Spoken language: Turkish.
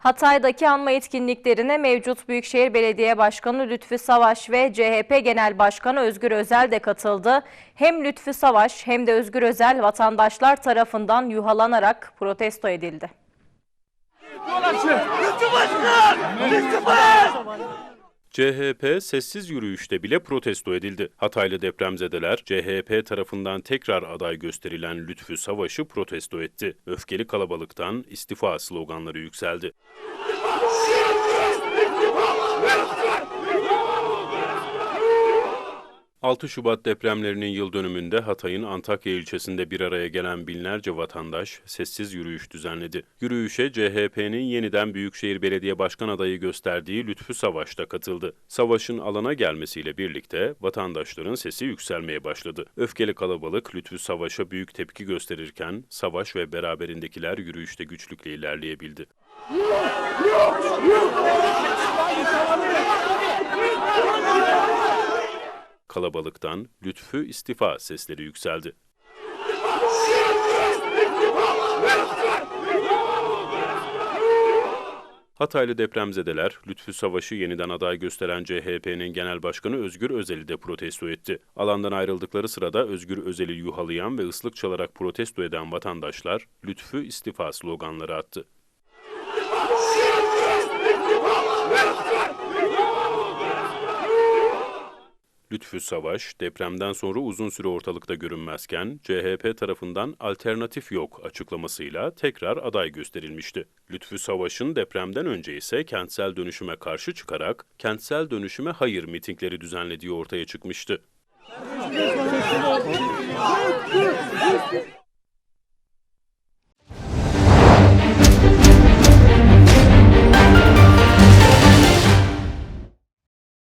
Hatay'daki anma etkinliklerine mevcut Büyükşehir Belediye Başkanı Lütfü Savaş ve CHP Genel Başkanı Özgür Özel de katıldı. Hem Lütfü Savaş hem de Özgür Özel vatandaşlar tarafından yuhalanarak protesto edildi. CHP sessiz yürüyüşte bile protesto edildi. Hataylı depremzedeler CHP tarafından tekrar aday gösterilen Lütfü Savaş'ı protesto etti. Öfkeli kalabalıktan istifa sloganları yükseldi. ...6 Şubat depremlerinin yıl dönümünde Hatay'ın Antakya ilçesinde bir araya gelen binlerce vatandaş sessiz yürüyüş düzenledi. Yürüyüşe CHP'nin yeniden Büyükşehir Belediye Başkan adayı gösterdiği Lütfü Savaş da katıldı. Savaş'ın alana gelmesiyle birlikte vatandaşların sesi yükselmeye başladı. Öfkeli kalabalık Lütfü Savaş'a büyük tepki gösterirken Savaş ve beraberindekiler yürüyüşte güçlükle ilerleyebildi. Kalabalıktan Lütfü istifa sesleri yükseldi. Hataylı depremzedeler Lütfü Savaş'ı yeniden aday gösteren CHP'nin genel başkanı Özgür Özel'i de protesto etti. Alandan ayrıldıkları sırada Özgür Özel'i yuhalayan ve ıslık çalarak protesto eden vatandaşlar Lütfü istifa sloganları attı. Lütfü Savaş, depremden sonra uzun süre ortalıkta görünmezken CHP tarafından alternatif yok açıklamasıyla tekrar aday gösterilmişti. Lütfü Savaş'ın depremden önce ise kentsel dönüşüme karşı çıkarak kentsel dönüşüme hayır mitingleri düzenlediği ortaya çıkmıştı.